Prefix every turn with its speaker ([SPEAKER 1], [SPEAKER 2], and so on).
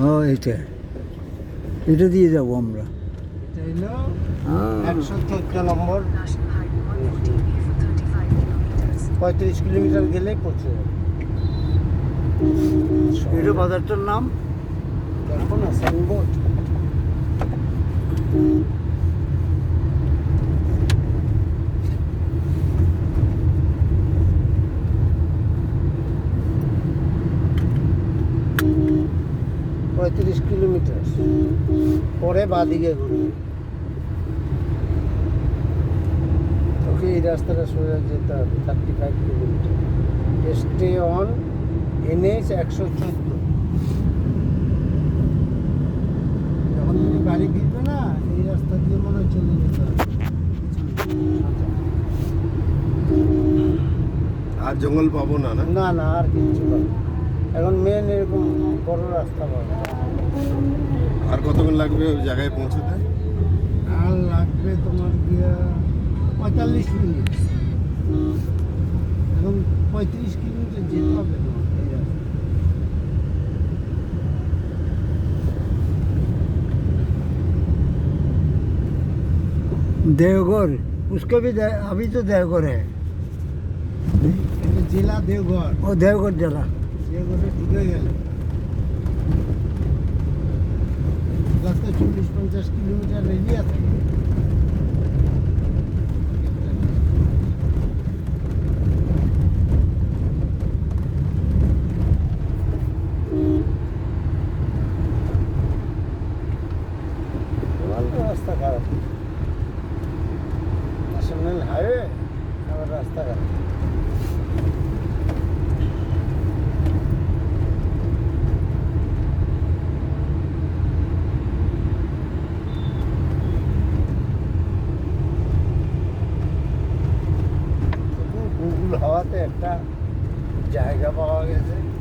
[SPEAKER 1] ও এটা এটা দিয়ে যাব আমরা।
[SPEAKER 2] Number
[SPEAKER 3] National Highway 114B for 35 kilometers.
[SPEAKER 2] পঁয়ত্রিশ কিলোমিটার গেলেই যাবে।
[SPEAKER 1] এটা বাজারটার নাম?
[SPEAKER 2] এখন সাইনবোর্ড পঁয়ত্রিশ কিলোমিটার। পরে বাদিকে ঘুরবে তোকে এই রাস্তাটা সোজা যেতে হবে thirty five kilometre stay on NH একশো চোদ্দ। যখন তুমি গাড়ি ফিরবে না এই রাস্তা দিয়ে মনে হয় চলে যেতে হবে।
[SPEAKER 4] আর জঙ্গল পাবো না না?
[SPEAKER 2] না না আর কিচ্ছু পাবে। এখন মেন এরকম বড় রাস্তা পাবে
[SPEAKER 4] আর কতক্ষণ লাগবে ওই জায়গায় পৌঁছতে
[SPEAKER 2] আর লাগবে তোমার গিয়া পঁয়তাল্লিশ মিনিট এখন পঁয়ত্রিশ কিলোমিটার যেতে হবে তোমার এই রাস্তা।
[SPEAKER 1] देवघर उसका भी दे, अभी तो देवघर है
[SPEAKER 2] এটা জেলা দেওঘর
[SPEAKER 1] वो देवघर जला
[SPEAKER 2] Я даже туда я. Достаточно лишь 50 километров нет. Ладно, оставалось. হাওয়াতে একটা জায়গা পাওয়া গেছে।